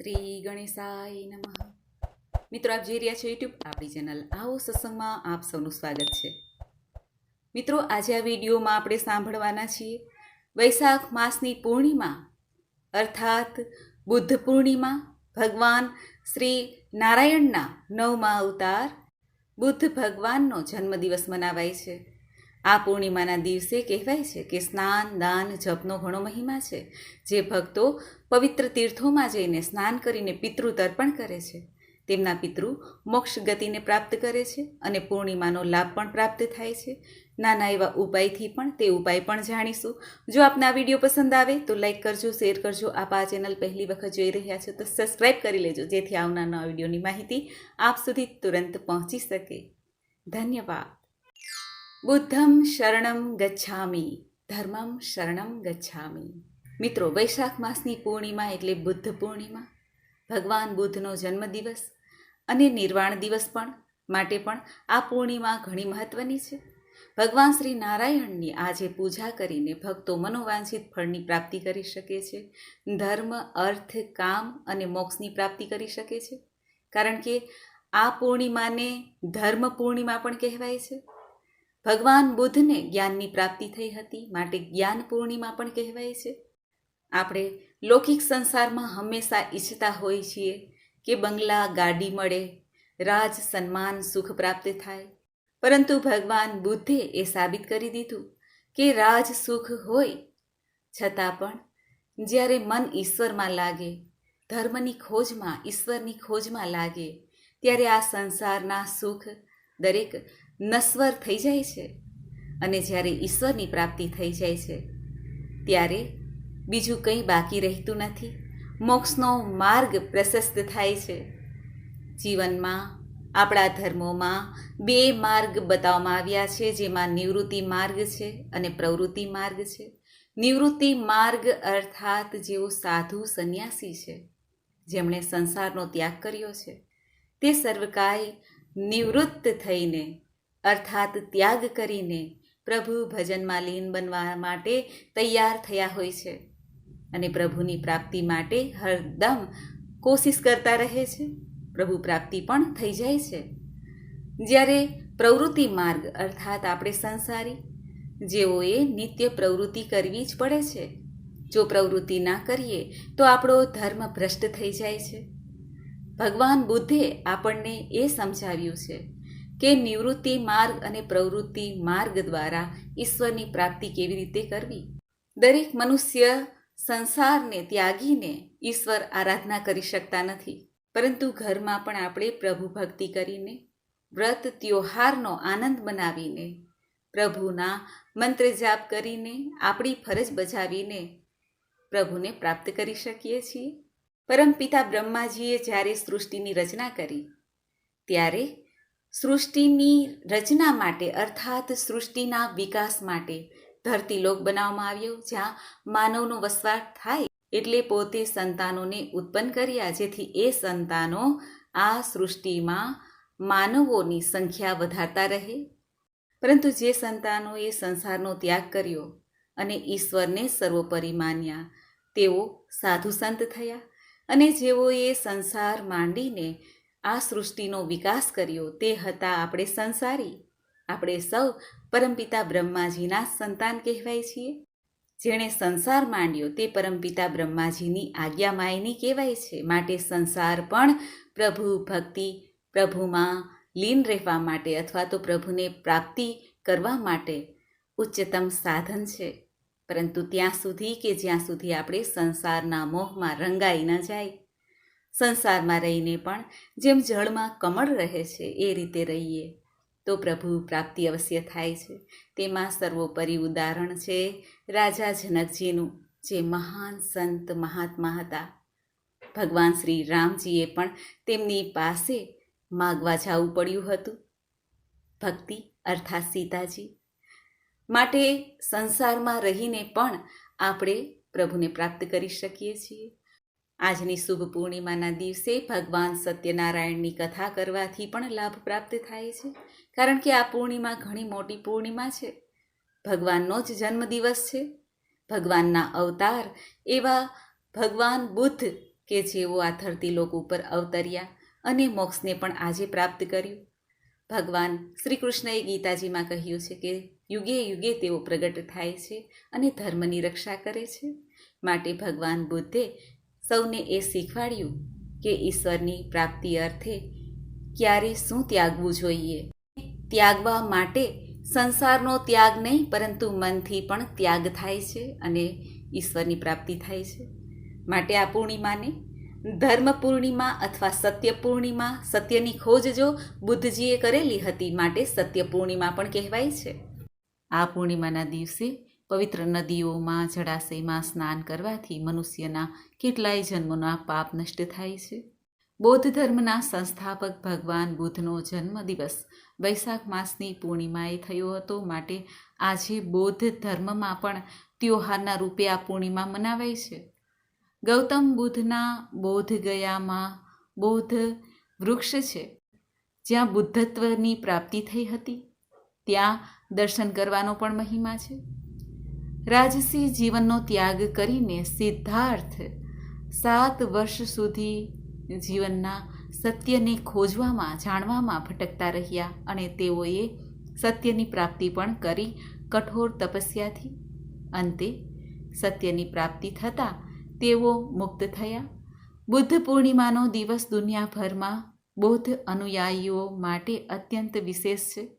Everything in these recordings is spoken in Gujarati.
શ્રી ગણેશાય નમઃ. મિત્રો, આપ જોઈ રહ્યા છો યુટ્યુબ આપણી ચેનલ આવો સત્સંગમાં આપ સૌનું સ્વાગત છે. મિત્રો, આજે આ વિડીયોમાં આપણે સાંભળવાના છીએ વૈશાખ માસની પૂર્ણિમા, અર્થાત બુદ્ધ પૂર્ણિમા, ભગવાન શ્રી નારાયણના નવમા અવતાર બુદ્ધ ભગવાનનો જન્મદિવસ મનાવાય છે. આ પૂર્ણિમાના દિવસે કહેવાય છે કે સ્નાન, દાન, જપનો ઘણો મહિમા છે. જે ભક્તો પવિત્ર તીર્થોમાં જઈને સ્નાન કરીને પિતૃ તર્પણ કરે છે. તેમના પિતૃ મોક્ષ ગતિને પ્રાપ્ત કરે છે અને પૂર્ણિમાનો લાભ પણ પ્રાપ્ત થાય છે. નાના એવા ઉપાયથી પણ તે ઉપાય પણ જાણીશું. જો આપને આ વીડિયો પસંદ આવે તો લાઈક કરજો, શેર કરજો. આપ આ ચેનલ પહેલી વખત જોઈ રહ્યા છો તો સબસ્ક્રાઈબ કરી લેજો, જેથી આવનાર વિડીયોની માહિતી આપ સુધી તુરંત પહોંચી શકે. ધન્યવાદ. બુદ્ધમ શરણમ ગચ્છામી ધર્મમ શરણમ ગચ્છામી મિત્રો વૈશાખ માસની પૂર્ણિમા એટલે બુદ્ધ પૂર્ણિમા। ભગવાન બુદ્ધનો જન્મદિવસ અને નિર્વાણ દિવસ પણ માટે પણ આ પૂર્ણિમા ઘણી મહત્વની છે। ભગવાન શ્રી નારાયણની આજે પૂજા કરીને ભક્તો મનોવાંછિત ફળની પ્રાપ્તિ કરી શકે છે, ધર્મ, અર્થ, કામ અને મોક્ષની પ્રાપ્તિ કરી શકે છે। કારણ કે આ પૂર્ણિમાને ધર્મ પૂર્ણિમા પણ કહેવાય છે। ભગવાન બુદ્ધને જ્ઞાનની પ્રાપ્તિ થઈ હતી માટે જ્ઞાન પૂર્ણિમા પણ કહેવાય છે. આપણે લૌકિક સંસારમાં હંમેશા ઈચ્છતા હોઈએ છીએ કે બંગલા, ગાડી મળે, રાજ, સન્માન, સુખ પ્રાપ્ત થાય. પરંતુ ભગવાન બુદ્ધે એ સાબિત કરી દીધું કે રાજ, સુખ હોય. છતાં પણ જ્યારે મન ઈશ્વરમાં લાગે, ધર્મની ખોજમાં, ઈશ્વરની ખોજમાં લાગે, ત્યારે આ સંસારના સુખ દરેક નશ્વર થઈ જાય છે અને જ્યારે ઈશ્વરની પ્રાપ્તિ થઈ જાય છે, ત્યારે બીજું કંઈ બાકી રહેતું નથી. મોક્ષનો માર્ગ પ્રશસ્ત થાય છે. જીવનમાં, આપણા ધર્મોમાં બે માર્ગ બતાવવામાં આવ્યા છે, જેમાં નિવૃત્તિ માર્ગ છે અને પ્રવૃત્તિ માર્ગ છે. નિવૃત્તિ માર્ગ અર્થાત જેઓ સાધુ સંન્યાસી છે, જેમણે સંસારનો ત્યાગ કર્યો છે. તે સર્વકાય નિવૃત્ત થઈને અર્થાત ત્યાગ કરીને પ્રભુ ભજનમાં લીન બનવા માટે તૈયાર થયા હોય છે અને પ્રભુની પ્રાપ્તિ માટે હરદમ કોશિશ કરતા રહે છે. પ્રભુ પ્રાપ્તિ પણ થઈ જાય છે. જ્યારે પ્રવૃત્તિ માર્ગ અર્થાત આપણે સંસારી, જેઓએ નિત્ય પ્રવૃત્તિ કરવી જ પડે છે, જો પ્રવૃત્તિ ના કરીએ તો આપણો ધર્મ ભ્રષ્ટ થઈ જાય છે. ભગવાન બુદ્ધે આપણને એ સમજાવ્યું છે કે નિવૃત્તિ માર્ગ અને પ્રવૃત્તિ માર્ગ દ્વારા ઈશ્વરની પ્રાપ્તિ કેવી રીતે કરવી? દરેક મનુષ્ય સંસારને ત્યાગીને ઈશ્વર આરાધના કરી શકતા નથી. પરંતુ ઘરમાં પણ આપણે પ્રભુ ભક્તિ કરીને, વ્રત, ત્યોહારનો આનંદ બનાવીને પ્રભુના મંત્ર જાપ કરીને, આપણી ફરજ બજાવીને પ્રભુને પ્રાપ્ત કરી શકીએ છીએ. પરમપિતા બ્રહ્માજીએ જ્યારે સૃષ્ટિની રચના કરી, ત્યારે સૃષ્ટિની રચના માટે, અર્થાત સૃષ્ટિના વિકાસ માટે ધરતીલોક બનાવવામાં આવ્યો, જ્યાં માનવનો વસવાટ થાય એટલે પોતે સંતાનોને ઉત્પન્ન કર્યા, જેથી એ સંતાનો આ સૃષ્ટિમાં માનવોની સંખ્યા વધારતા રહે. પરંતુ જે સંતાનોએ સંસારનો ત્યાગ કર્યો અને ઈશ્વરને સર્વોપરી માન્યા, તેઓ સાધુ સંત થયા અને જેઓએ સંસાર માંડીને આ સૃષ્ટિનો વિકાસ કર્યો તે હતા આપણે સંસારી. આપણે સૌ પરમપિતા બ્રહ્માજીના સંતાન કહેવાય છીએ. જેણે સંસાર માંડ્યો તે પરમપિતા બ્રહ્માજીની આજ્ઞામાયની કહેવાય છે. માટે સંસાર પણ પ્રભુ ભક્તિ, પ્રભુમાં લીન રહેવા માટે અથવા તો પ્રભુને પ્રાપ્તિ કરવા માટે ઉચ્ચતમ સાધન છે. પરંતુ ત્યાં સુધી કે જ્યાં સુધી આપણે સંસારના મોહમાં રંગાઈ ન જાય સંસારમાં રહીને પણ જેમ જળમાં કમળ રહે છે એ રીતે રહીએ. તો પ્રભુ પ્રાપ્તિ અવશ્ય થાય છે. તેમાં સર્વોપરી ઉદાહરણ છે રાજા જનકજીનું, જે મહાન સંત મહાત્મા હતા. ભગવાન શ્રી રામજીએ પણ તેમની પાસે માગવા જવું પડ્યું હતું. ભક્તિ અર્થાત સીતાજી. માટે સંસારમાં રહીને પણ આપણે પ્રભુને પ્રાપ્ત કરી શકીએ છીએ. આજની શુભ પૂર્ણિમાના દિવસે ભગવાન સત્યનારાયણની કથા કરવાથી પણ લાભ પ્રાપ્ત થાય છે. કારણ કે આ પૂર્ણિમા ઘણી મોટી પૂર્ણિમા છે. ભગવાનનો જ જન્મદિવસ છે. ભગવાનના અવતાર એવા ભગવાન બુદ્ધ કે જેઓ આ ધરતી લોક ઉપર અવતર્યા અને મોક્ષને પણ આજે પ્રાપ્ત કર્યું. ભગવાન શ્રી કૃષ્ણએ ગીતાજીમાં કહ્યું છે કે યુગે યુગે તેઓ પ્રગટ થાય છે અને ધર્મની રક્ષા કરે છે. માટે ભગવાન બુદ્ધે સૌને એ શીખવાડ્યું કે ઈશ્વરની પ્રાપ્તિ અર્થે ક્યારે શું ત્યાગવું જોઈએ. ત્યાગવા માટે સંસારનો ત્યાગ નહીં, પરંતુ મનથી પણ ત્યાગ થાય છે અને ઈશ્વરની પ્રાપ્તિ થાય છે. માટે આ પૂર્ણિમાને ધર્મ પૂર્ણિમા અથવા સત્ય પૂર્ણિમા, સત્યની ખોજ જો બુદ્ધજીએ કરેલી હતી, માટે સત્ય પૂર્ણિમા પણ કહેવાય છે. આ પૂર્ણિમાના દિવસે પવિત્ર નદીઓમાં જળાશયમાં સ્નાન કરવાથી મનુષ્યના કેટલાય જન્મોના પાપ નષ્ટ થાય છે. બૌદ્ધ ધર્મના સંસ્થાપક ભગવાન બુદ્ધનો જન્મદિવસ વૈશાખ માસની પૂર્ણિમાએ થયો હતો. માટે આજે બૌદ્ધ ધર્મમાં પણ ત્યોહારના રૂપે આ પૂર્ણિમા મનાવાય છે. ગૌતમ બુદ્ધના બોધ ગયામાં બૌદ્ધ વૃક્ષ છે. જ્યાં બુદ્ધત્વની પ્રાપ્તિ થઈ હતી. ત્યાં દર્શન કરવાનો પણ મહિમા છે. રાજસી જીવનનો ત્યાગ કરીને સિદ્ધાર્થ સાત વર્ષ સુધી જીવનના સત્યને ખોજવામાં, જાણવામાં ભટકતા રહ્યા અને તેઓએ સત્યની પ્રાપ્તિ પણ કરી કઠોર તપસ્યાથી. અંતે સત્યની પ્રાપ્તિ થતાં તેઓ મુક્ત થયા. બુદ્ધ પૂર્ણિમાનો દિવસ દુનિયાભરમાં બૌદ્ધ અનુયાયીઓ માટે અત્યંત વિશેષ છે.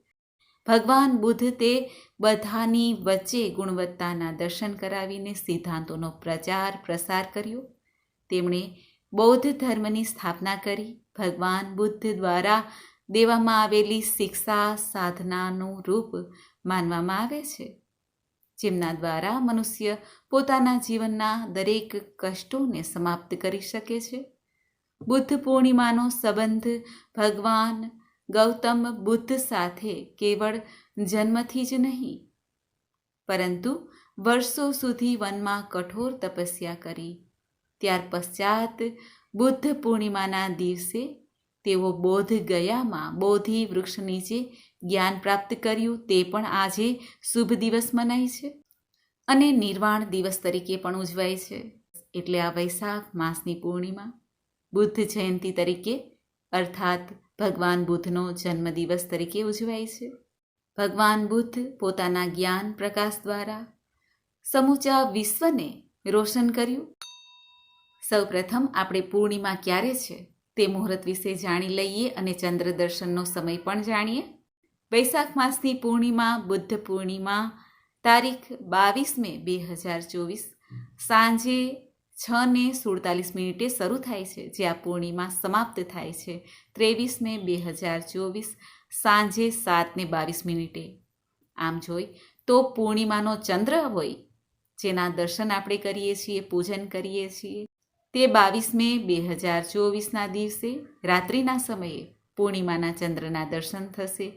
ભગવાન બુદ્ધ તે બધાની વચ્ચે ગુણવત્તાના દર્શન કરાવીને સિદ્ધાંતોનો પ્રચાર, પ્રસાર કર્યો. તેમણે બૌદ્ધ ધર્મની સ્થાપના કરી. ભગવાન બુદ્ધ દ્વારા દેવામાં આવેલી શિક્ષા, સાધનાનું રૂપ માનવામાં આવે છે, જેમના દ્વારા મનુષ્ય પોતાના જીવનના દરેક કષ્ટોને સમાપ્ત કરી શકે છે. બુદ્ધ પૂર્ણિમાનો સંબંધ ભગવાન ગૌતમ બુદ્ધ સાથે કેવળ જન્મથી જ નહીં. પરંતુ વર્ષો સુધી વનમાં કઠોર તપસ્યા કરી. ત્યાર પશ્ચાત બુદ્ધ પૂર્ણિમાના દિવસે તેઓ બોધ ગયામાં બોધિ વૃક્ષ નીચે જ્ઞાન પ્રાપ્ત કર્યું તે પણ આજે શુભ દિવસ મનાય છે અને નિર્વાણ દિવસ તરીકે પણ ઉજવાય છે. એટલે આ વૈશાખ માસની પૂર્ણિમા બુદ્ધ જયંતિ તરીકે, અર્થાત ભગવાન બુદ્ધનો જન્મદિવસ તરીકે ઉજવાય છે. ભગવાન બુદ્ધ પોતાના જ્ઞાન પ્રકાશ દ્વારા સમૂચા વિશ્વને રોશન કર્યું. સૌપ્રથમ આપણે પૂર્ણિમા ક્યારે છે તે મુહૂર્ત વિશે જાણી લઈએ અને ચંદ્ર દર્શનનો સમય પણ જાણીએ. વૈશાખ માસની પૂર્ણિમા, બુદ્ધ પૂર્ણિમા તારીખ બાવીસ મે બે હજાર ચોવીસ સાંજે છ ને સુડતાલીસ મિનિટે શરૂ થાય છે જે આ પૂર્ણિમા સમાપ્ત થાય છે. ત્રેવીસ મે બે હજાર ચોવીસ, સાંજે સાત ને બાવીસ મિનિટે. આમ જોઈ તો પૂર્ણિમાનો ચંદ્ર હોય, જેના દર્શન આપણે કરીએ છીએ, પૂજન કરીએ છીએ. તે બાવીસ મે બે હજાર ચોવીસના દિવસે, રાત્રિના સમયે પૂર્ણિમાના ચંદ્રના દર્શન થશે.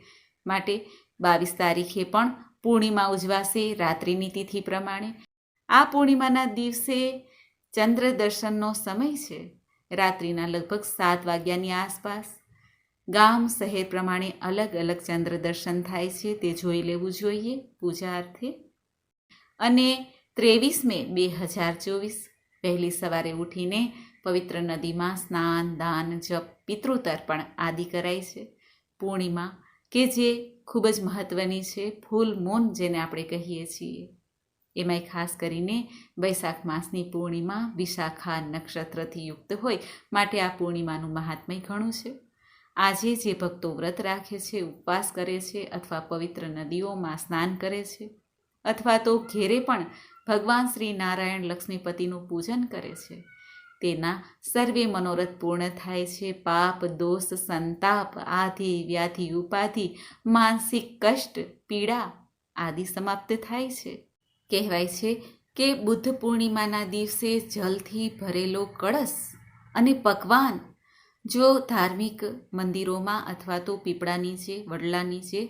માટે બાવીસ તારીખે પણ પૂર્ણિમા ઉજવાશે રાત્રિની તિથિ પ્રમાણે. આ પૂર્ણિમાના દિવસે ચંદ્ર દર્શનનો સમય છે. રાત્રિના લગભગ સાત વાગ્યાની આસપાસ. ગામ શહેર પ્રમાણે અલગ અલગ ચંદ્ર દર્શન થાય છે તે જોઈ લેવું જોઈએ પૂજા અર્થે અને ત્રેવીસ મે બે હજાર ચોવીસ, વહેલી સવારે ઉઠીને પવિત્ર નદીમાં સ્નાન, દાન, જપ, પિતૃતર્પણ આદિ કરાય છે. પૂર્ણિમા, કે જે ખૂબ જ મહત્ત્વની છે, ફૂલ મૂન જેને આપણે કહીએ છીએ. એમાંય ખાસ કરીને વૈશાખ માસની પૂર્ણિમા વિશાખા નક્ષત્રથી યુક્ત હોય માટે આ પૂર્ણિમાનું મહાત્મય ઘણું છે. આજે જે ભક્તો વ્રત રાખે છે, ઉપવાસ કરે છે અથવા પવિત્ર નદીઓમાં સ્નાન કરે છે અથવા તો ઘેરે પણ ભગવાન શ્રી નારાયણ લક્ષ્મીપતિનું પૂજન કરે છે, તેના સર્વે મનોરથ પૂર્ણ થાય છે. પાપ, દોષ, સંતાપ, આધિ, વ્યાધિ, ઉપાધિ, માનસિક કષ્ટ, પીડા આદિ સમાપ્ત થાય છે. કહેવાય છે કે બુદ્ધ પૂર્ણિમાના દિવસે જલથી ભરેલો કળશ અને પકવાન જો ધાર્મિક મંદિરોમાં અથવા તો પીપળાની છે વડલાની છે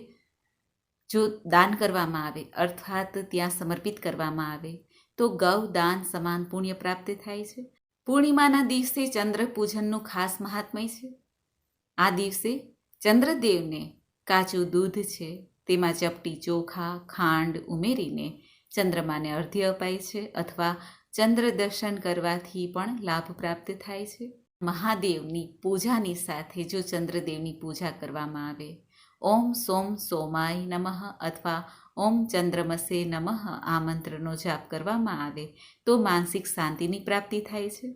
જો દાન કરવામાં આવે, અર્થાત ત્યાં સમર્પિત કરવામાં આવે, તો ગૌ, દાન, સમાન પુણ્ય પ્રાપ્ત થાય છે. પૂર્ણિમાના દિવસે ચંદ્ર પૂજનનું ખાસ મહાત્મય છે. આ દિવસે ચંદ્રદેવને કાચું દૂધ છે, તેમાં ચપટી ચોખા, ખાંડ ઉમેરીને ચંદ્રમાને અર્ધ્ય અપાય છે અથવા ચંદ્ર દર્શન કરવાથી પણ લાભ પ્રાપ્ત થાય છે. મહાદેવની પૂજાની સાથે જો ચંદ્રદેવની પૂજા કરવામાં આવે, ઓમ સોમ સોમાય નમઃ અથવા ઓમ ચંદ્રમસે નમઃ આ મંત્રનો જાપ કરવામાં આવે, તો માનસિક શાંતિની પ્રાપ્તિ થાય છે.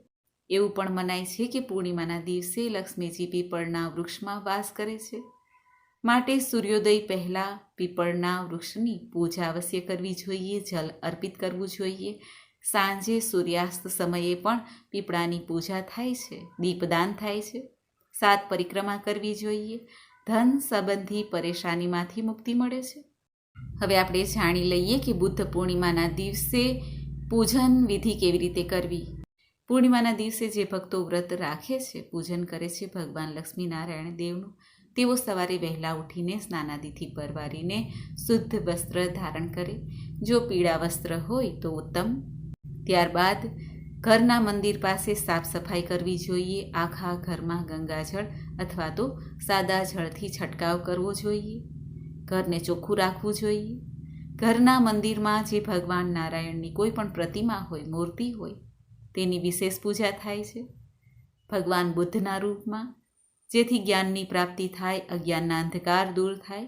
એવું પણ મનાય છે કે પૂર્ણિમાના દિવસે લક્ષ્મીજી પીપળના વૃક્ષમાં વાસ કરે છે. માટે સૂર્યોદય પહેલાં પીપળના વૃક્ષની પૂજા અવશ્ય કરવી જોઈએ, જલ અર્પિત કરવું જોઈએ. સાંજે સૂર્યાસ્ત સમયે પણ પીપળાની પૂજા થાય છે, દીપદાન થાય છે. સાત પરિક્રમા કરવી જોઈએ. ધન સંબંધી પરેશાનીમાંથી મુક્તિ મળે છે. હવે આપણે જાણી લઈએ કે બુદ્ધ પૂર્ણિમાના દિવસે પૂજન વિધિ કેવી રીતે કરવી? પૂર્ણિમાના દિવસે જે ભક્તો વ્રત રાખે છે, પૂજન કરે છે ભગવાન લક્ષ્મીનારાયણ દેવનું તેઓ સવારે વહેલા ઉઠીને સ્નાનાદિથી પરવારીને શુદ્ધ વસ્ત્ર ધારણ કરે. જો પીળા વસ્ત્ર હોય તો ઉત્તમ. ત્યારબાદ ઘરના મંદિર પાસે સાફ સફાઈ કરવી જોઈએ. આખા ઘરમાં ગંગાજળ અથવા તો સાદા જળથી છંટકાવ કરવો જોઈએ. ઘરને ચોખ્ખું રાખવું જોઈએ. ઘરના મંદિરમાં જે ભગવાન નારાયણની કોઈ પણ પ્રતિમા હોય, મૂર્તિ હોય, તેની વિશેષ પૂજા થાય છે. ભગવાન બુદ્ધના રૂપમાં જેથી જ્ઞાનની પ્રાપ્તિ થાય, અજ્ઞાનના અંધકાર દૂર થાય.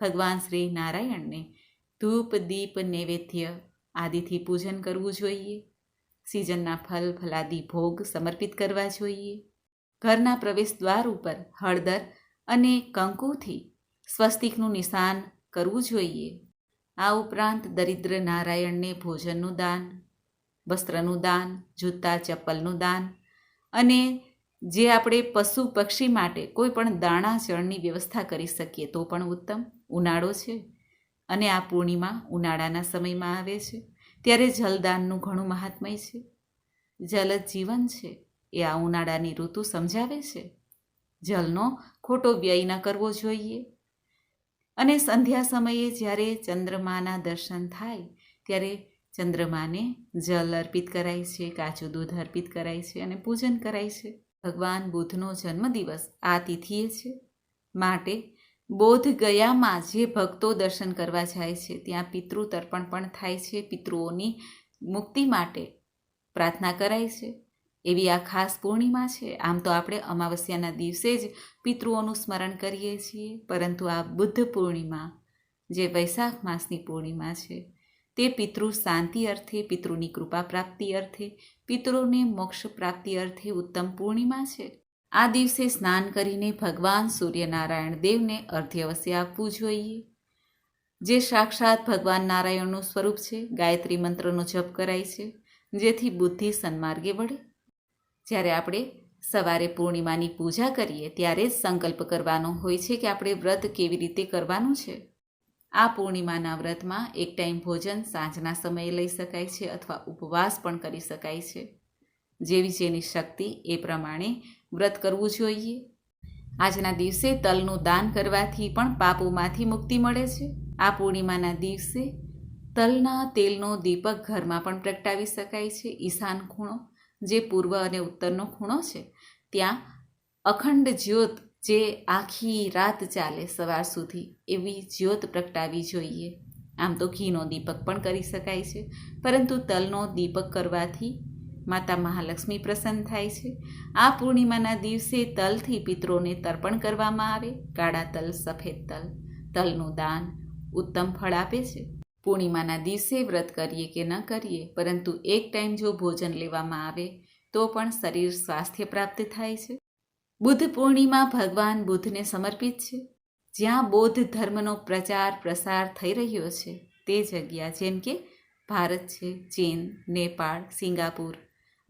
ભગવાન શ્રી નારાયણને ધૂપ, દીપ, નૈવેદ્ય આદિથી પૂજન કરવું જોઈએ. સિઝનના ફલ, ફલાદી ભોગ સમર્પિત કરવા જોઈએ. ઘરના પ્રવેશ દ્વાર ઉપર હળદર અને કંકુથી સ્વસ્તિકનું નિશાન કરવું જોઈએ. આ ઉપરાંત દરિદ્ર નારાયણને ભોજનનું દાન, વસ્ત્રનું દાન, જૂતા, ચપ્પલનું દાન અને જે આપણે પશુ પક્ષી માટે કોઈ પણ દાણા ચણની વ્યવસ્થા કરી શકીએ તો પણ ઉત્તમ. ઉનાળો છે અને આ પૂર્ણિમા ઉનાળાના સમયમાં આવે છે. ત્યારે જલદાનનું ઘણું મહાત્મય છે. જલ જીવન છે. એ આ ઉનાળાની ઋતુ સમજાવે છે. જલનો ખોટો વ્યય ન કરવો જોઈએ. અને સંધ્યા સમયે જ્યારે ચંદ્રમાના દર્શન થાય, ત્યારે ચંદ્રમાને જલ અર્પિત કરાય છે કાચું દૂધ અર્પિત કરાય છે અને પૂજન કરાય છે. ભગવાન બુદ્ધનો જન્મદિવસ આ તિથિએ છે. માટે બોધ ગયામાં જે ભક્તો દર્શન કરવા જાય છે, ત્યાં પિતૃ તર્પણ પણ થાય છે. પિતૃઓની મુક્તિ માટે પ્રાર્થના કરાય છે. એવી આ ખાસ પૂર્ણિમા છે. આમ તો આપણે અમાવસ્યાના દિવસે જ પિતૃઓનું સ્મરણ કરીએ છીએ. પરંતુ આ બુદ્ધ પૂર્ણિમા, જે વૈશાખ માસની પૂર્ણિમા છે તે પિતૃ શાંતિ અર્થે, પિતૃની કૃપા પ્રાપ્તિ અર્થે, પિતૃને મોક્ષ પ્રાપ્તિ અર્થે ઉત્તમ પૂર્ણિમા છે. આ દિવસે સ્નાન કરીને ભગવાન સૂર્યનારાયણ દેવને અર્ધ્ય અવશ્ય આપવું જોઈએ. જે સાક્ષાત ભગવાન નારાયણનું સ્વરૂપ છે, ગાયત્રી મંત્રનો જપ કરાય છે, જેથી બુદ્ધિ સન્માર્ગે વળે. જ્યારે આપણે સવારે પૂર્ણિમાની પૂજા કરીએ, ત્યારે જ સંકલ્પ કરવાનો હોય છે કે આપણે વ્રત કેવી રીતે કરવાનું છે. આ પૂર્ણિમાના વ્રતમાં એક ટાઈમ ભોજન સાંજના સમયે લઈ શકાય છે અથવા ઉપવાસ પણ કરી શકાય છે. જેવી જેની શક્તિ એ પ્રમાણે વ્રત કરવું જોઈએ. આજના દિવસે તલનું દાન કરવાથી પણ પાપોમાંથી મુક્તિ મળે છે. આ પૂર્ણિમાના દિવસે તલના તેલનો દીપક ઘરમાં પણ પ્રગટાવી શકાય છે. ઈશાન ખૂણો, જે પૂર્વ અને ઉત્તરનો ખૂણો છે, ત્યાં અખંડ જ્યોત જે આખી રાત ચાલે સવાર સુધી એવી જ્યોત પ્રગટાવી જોઈએ. આમ તો ઘીનો દીપક પણ કરી શકાય છે, પરંતુ તલનો દીપક કરવાથી માતા મહાલક્ષ્મી પ્રસન્ન થાય છે. આ પૂર્ણિમાના દિવસે તલથી પિત્રોને તર્પણ કરવામાં આવે. કાળા તલ, સફેદ તલ, તલનું દાન ઉત્તમ ફળ આપે છે. પૂર્ણિમાના દિવસે વ્રત કરીએ કે ન કરીએ, પરંતુ એક ટાઈમ જો ભોજન લેવામાં આવે, તો પણ શરીર સ્વાસ્થ્ય પ્રાપ્ત થાય છે. બુદ્ધ પૂર્ણિમા ભગવાન બુદ્ધને સમર્પિત છે. જ્યાં બૌદ્ધ ધર્મનો પ્રચાર પ્રસાર થઈ રહ્યો છે તે જગ્યા જેમ કે ભારત છે, ચીન, Nepal, Singapore,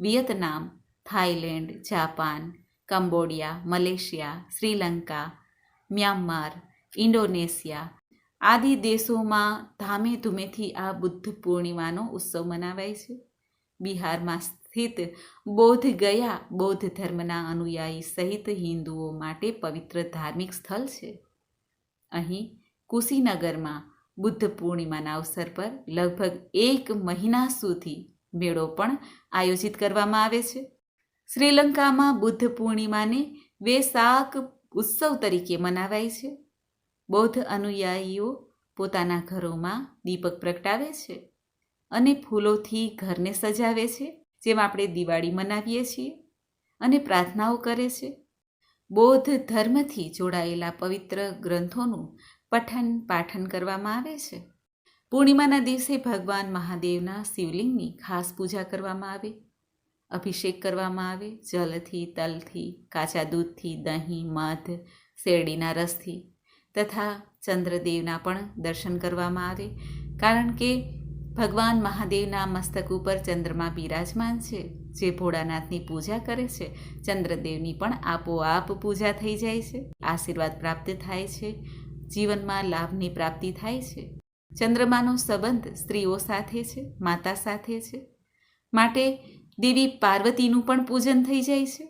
Vietnam Thailand Japan, Cambodia, Malaysia, Sri Lanka, Myanmar, Indonesia આદિ દેશોમાં ધામે ધૂમેથી આ બુદ્ધ પૂર્ણિમાનો ઉત્સવ મનાવાય છે. બિહારમાં સ્થિત બૌદ્ધ ગયા બૌદ્ધ ધર્મના અનુયાયી સહિત હિન્દુઓ માટે પવિત્ર ધાર્મિક સ્થળ છે. અહીં કુશીનગરમાં બુદ્ધ પૂર્ણિમાના અવસર પર લગભગ એક મહિના સુધી મેળો પણ આયોજિત કરવામાં આવે છે. શ્રીલંકામાં બુદ્ધ પૂર્ણિમાને વેસાક ઉત્સવ તરીકે મનાવાય છે. બૌદ્ધ અનુયાયીઓ પોતાના ઘરોમાં દીપક પ્રગટાવે છે અને ફૂલોથી ઘરને સજાવે છે. જેમ આપણે દિવાળી મનાવીએ છીએ અને પ્રાર્થનાઓ કરે છે. બૌદ્ધ ધર્મથી જોડાયેલા પવિત્ર ગ્રંથોનું પઠન પાઠન કરવામાં આવે છે. પૂર્ણિમાના દિવસે ભગવાન મહાદેવના શિવલિંગની ખાસ પૂજા કરવામાં આવે. અભિષેક કરવામાં આવે, જલથી, તલથી, કાચા દૂધથી, દહીં, મધ, શેરડીના રસથી તથા ચંદ્રદેવના પણ દર્શન કરવામાં આવે. કારણ કે ભગવાન મહાદેવના મસ્તક ઉપર ચંદ્રમા બિરાજમાન છે. જે ભોળાનાથની પૂજા કરે છે, ચંદ્રદેવની પણ આપોઆપ પૂજા થઈ જાય છે. આશીર્વાદ પ્રાપ્ત થાય છે. જીવનમાં લાભની પ્રાપ્તિ થાય છે. ચંદ્રમાનો સંબંધ સ્ત્રીઓ સાથે છે, માતા સાથે છે. માટે દેવી પાર્વતીનું પણ પૂજન થઈ જાય છે.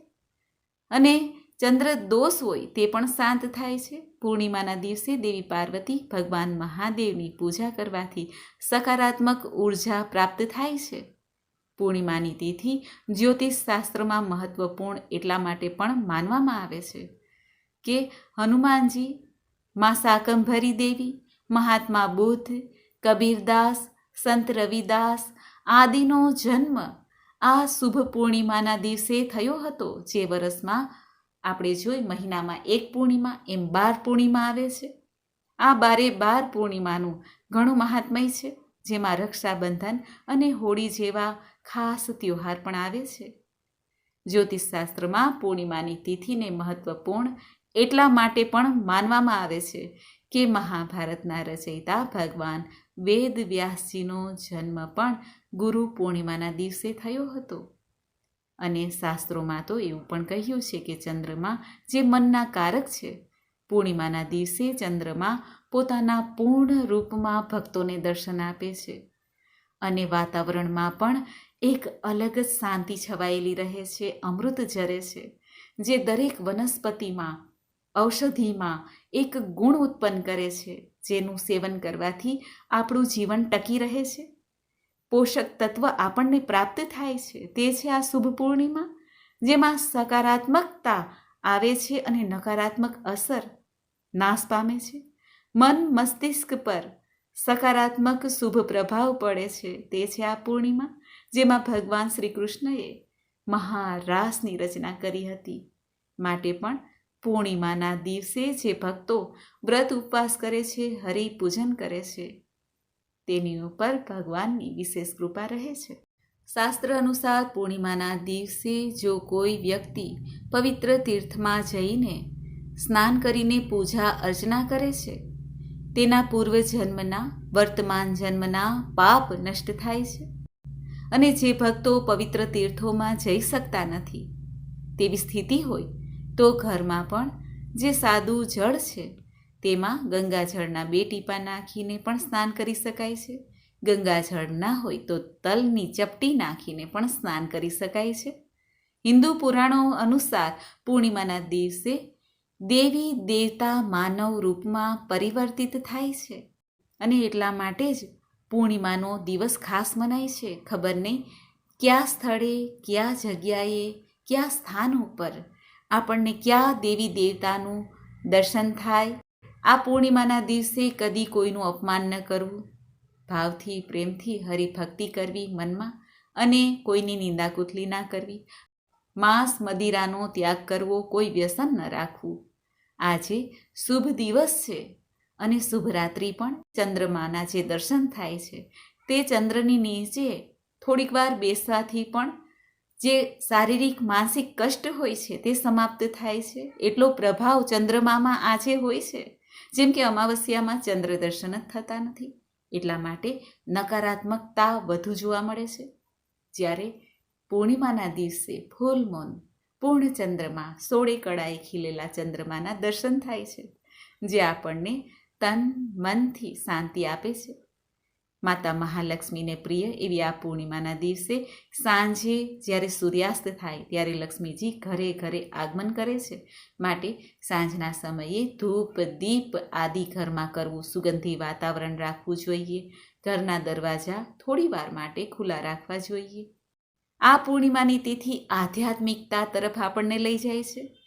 અને ચંદ્ર દોષ હોય તે પણ શાંત થાય છે. પૂર્ણિમાના દિવસે દેવી પાર્વતી ભગવાન મહાદેવની પૂજા કરવાથી સકારાત્મક ઊર્જા પ્રાપ્ત થાય છે. પૂર્ણિમાની તિથિ જ્યોતિષ શાસ્ત્રમાં મહત્વપૂર્ણ એટલા માટે પણ માનવામાં આવે છે કે હનુમાનજી, મા શાકંભરી દેવી, મહાત્મા બુદ્ધ, કબીરદાસ, સંત રવિદાસ આદિનો જન્મ આ શુભ પૂર્ણિમાના દિવસે થયો હતો જે વર્ષમાં આપણે જોઈ મહિનામાં એક પૂર્ણિમા, એમ બાર પૂર્ણિમા આવે છે. આ બારે બાર પૂર્ણિમાનું ઘણું મહાત્મય છે, જેમાં રક્ષાબંધન અને હોળી જેવા ખાસ તહેવાર પણ આવે છે. જ્યોતિષશાસ્ત્રમાં પૂર્ણિમાની તિથિને મહત્વપૂર્ણ એટલા માટે પણ માનવામાં આવે છે કે મહાભારતના રચયિતા ભગવાન વેદ વ્યાસજીનો જન્મ પણ ગુરુ પૂર્ણિમાના દિવસે થયો હતો. અને શાસ્ત્રોમાં તો એવું પણ કહ્યું છે કે ચંદ્રમા જે મનના કારક છે. પૂર્ણિમાના દિવસે ચંદ્રમા પોતાના પૂર્ણ રૂપમાં ભક્તોને દર્શન આપે છે અને વાતાવરણમાં પણ એક અલગ જ શાંતિ છવાયેલી રહે છે, અમૃત જરે છે, જે દરેક વનસ્પતિમાં, ઔષધિમાં એક ગુણ ઉત્પન્ન કરે છે, જેનું સેવન કરવાથી આપણું જીવન ટકી રહે છે. પોષક તત્વ આપણને પ્રાપ્ત થાય છે. તે છે આ શુભ પૂર્ણિમા, જેમાં સકારાત્મકતા આવે છે અને નકારાત્મક અસર નાશ પામે છે. મન મસ્તિષ્ક પર સકારાત્મક શુભ પ્રભાવ પડે છે. તે છે આ પૂર્ણિમા, જેમાં ભગવાન શ્રી કૃષ્ણએ મહારાસની રચના કરી હતી. માટે પણ પૂર્ણિમાના દિવસે જે ભક્તો વ્રત ઉપવાસ કરે છે, હરિપૂજન કરે છે. તેની ઉપર ભગવાનની વિશેષ કૃપા રહે છે. શાસ્ત્ર અનુસાર પૂર્ણિમાના દિવસે જો કોઈ વ્યક્તિ પવિત્ર તીર્થમાં જઈને સ્નાન કરીને પૂજા અર્ચના કરે છે, તેના પૂર્વ જન્મના વર્તમાન જન્મના પાપ નષ્ટ થાય છે. અને જે ભક્તો પવિત્ર તીર્થોમાં જઈ શકતા નથી, તેવી સ્થિતિ હોય તો ઘરમાં પણ જે સાદું જળ છે તેમાં ગંગાજળના બે ટીપા નાખીને પણ સ્નાન કરી શકાય છે. ગંગાજળ ના હોય તો તલની ચપટી નાખીને પણ સ્નાન કરી શકાય છે. હિન્દુ પુરાણો અનુસાર પૂર્ણિમાના દિવસે દેવી દેવતા માનવ રૂપમાં પરિવર્તિત થાય છે અને એટલા માટે જ પૂર્ણિમાનો દિવસ ખાસ મનાય છે. ખબર નહીં કયા સ્થળે, કયા જગ્યાએ, કયા સ્થાન ઉપર આપણને કયા દેવી દેવતાનું દર્શન થાય આ પૂર્ણિમાના દિવસે કદી કોઈનું અપમાન ન કરવું. ભાવથી, પ્રેમથી હરિભક્તિ કરવી મનમાં અને કોઈની નિંદા કુથલી ના કરવી. માંસ મદિરાનો ત્યાગ કરવો કોઈ વ્યસન ન રાખવું. આજે શુભ દિવસ છે અને શુભ રાત્રિ પણ ચંદ્રમાના જે દર્શન થાય છે તે ચંદ્રની નીચે થોડીક વાર બેસવાથી પણ જે શારીરિક, માનસિક કષ્ટ હોય છે તે સમાપ્ત થાય છે. એટલો પ્રભાવ ચંદ્રમામાં આજે હોય છે જેમ કે અમાવસ્યામાં ચંદ્ર દર્શન જ થતા નથી, એટલા માટે નકારાત્મકતા વધુ જોવા મળે છે. જ્યારે પૂર્ણિમાના દિવસે ફૂલ મૂન, પૂર્ણ ચંદ્રમાં, સોળે કળાએ ખીલેલા ચંદ્રમાના દર્શન થાય છે, જે આપણને તન મનથી શાંતિ આપે છે. માતા મહાલક્ષ્મીને પ્રિય એવી આ પૂર્ણિમાના દિવસે સાંજે જ્યારે સૂર્યાસ્ત થાય ત્યારે લક્ષ્મીજી ઘરે ઘરે આગમન કરે છે. માટે સાંજના સમયે ધૂપ, દીપ આદિ ઘરમાં કરવું સુગંધી વાતાવરણ રાખવું જોઈએ. ઘરના દરવાજા થોડી વાર માટે ખુલ્લા રાખવા જોઈએ. આ પૂર્ણિમાની તિથિ આધ્યાત્મિકતા તરફ આપણને લઈ જાય છે.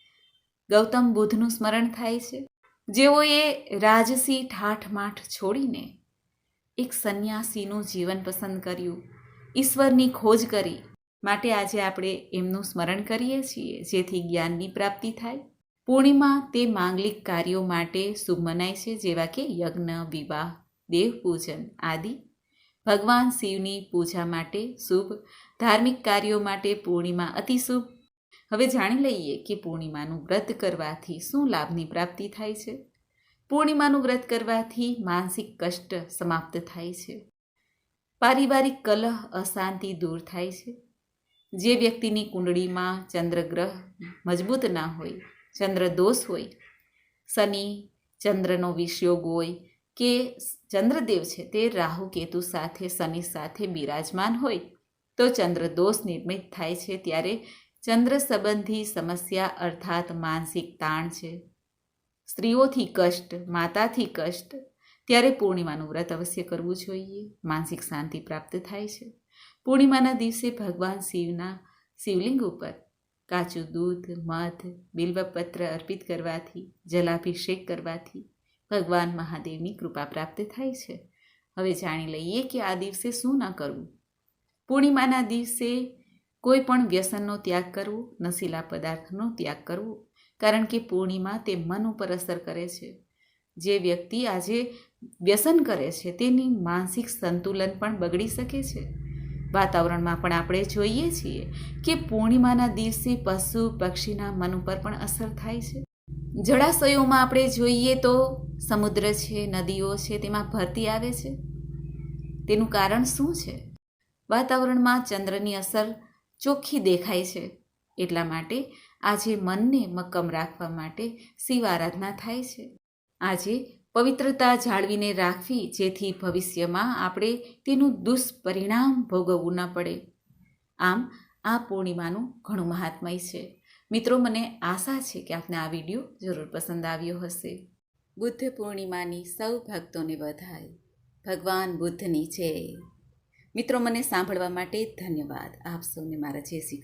ગૌતમ બુદ્ધનું સ્મરણ થાય છે. જેઓએ રાજસી ઠાઠમાઠ છોડીને એક સંન્યાસીનું જીવન પસંદ કર્યું. ઈશ્વરની ખોજ કરી. માટે આજે આપણે એમનું સ્મરણ કરીએ છીએ, જેથી જ્ઞાનની પ્રાપ્તિ થાય. પૂર્ણિમા તે માંગલિક કાર્યો માટે શુભ મનાય છે, જેવા કે યજ્ઞ, વિવાહ દેવ પૂજન આદિ. ભગવાન શિવની પૂજા માટે શુભ, ધાર્મિક કાર્યો માટે પૂર્ણિમા અતિ શુભ. હવે જાણી લઈએ કે પૂર્ણિમાનું વ્રત કરવાથી શું લાભની પ્રાપ્તિ થાય છે. પૂર્ણિમાનું વ્રત કરવાથી માનસિક કષ્ટ સમાપ્ત થાય છે. પારિવારિક કલહ અશાંતિ દૂર થાય છે. જે વ્યક્તિની કુંડળીમાં ચંદ્રગ્રહ મજબૂત ના હોય, ચંદ્ર દોષ હોય, શનિ ચંદ્રનો વિષયોગ હોય કે ચંદ્રદેવ છે તે રાહુ કેતુ સાથે શનિ સાથે બિરાજમાન હોય, તો ચંદ્ર દોષ નિર્મિત થાય છે ત્યારે ચંદ્ર સંબંધી સમસ્યા અર્થાત માનસિક તાણ છે. સ્ત્રીઓથી કષ્ટ, માતાથી કષ્ટ, ત્યારે પૂર્ણિમાનું વ્રત અવશ્ય કરવું જોઈએ. માનસિક શાંતિ પ્રાપ્ત થાય છે. પૂર્ણિમાના દિવસે ભગવાન શિવના શિવલિંગ ઉપર કાચું દૂધ, મધ, બિલ્વપત્ર અર્પિત કરવાથી, જલાભિષેક કરવાથી ભગવાન મહાદેવની કૃપા પ્રાપ્ત થાય છે. હવે જાણી લઈએ કે આ દિવસે શું ન કરવું. પૂર્ણિમાના દિવસે કોઈ પણ વ્યસનનો ત્યાગ કરવો, નશીલા પદાર્થનો ત્યાગ કરવો કારણ કે પૂર્ણિમા તે મન ઉપર અસર કરે છે. જે વ્યક્તિ આજે વ્યસન કરે છે, તેની માનસિક સંતુલન પણ બગડી શકે છે. વાતાવરણમાં પણ આપણે જોઈએ છીએ કે પૂર્ણિમાના દિવસે પશુ પક્ષીના મન ઉપર પણ અસર થાય છે. જળાશયોમાં આપણે જોઈએ તો સમુદ્ર છે, નદીઓ છે, તેમાં ભરતી આવે છે. તેનું કારણ શું છે? વાતાવરણમાં ચંદ્રની અસર ચોખ્ખી દેખાય છે. એટલા માટે આજે મનને મક્કમ રાખવા માટે શિવ આરાધના થાય છે. આજે પવિત્રતા જાળવીને રાખવી, જેથી ભવિષ્યમાં આપણે તેનું દુષ્પરિણામ ભોગવવું ન પડે. આમ, આ પૂર્ણિમાનું ઘણું મહાત્મય છે. મિત્રો, મને આશા છે કે આપને આ વીડિયો જરૂર પસંદ આવ્યો હશે. બુદ્ધ પૂર્ણિમાની સૌ ભક્તોને વધાય. ભગવાન બુદ્ધની જય. મિત્રો, મને સાંભળવા માટે ધન્યવાદ. આપ સૌને મારા જય શ્રી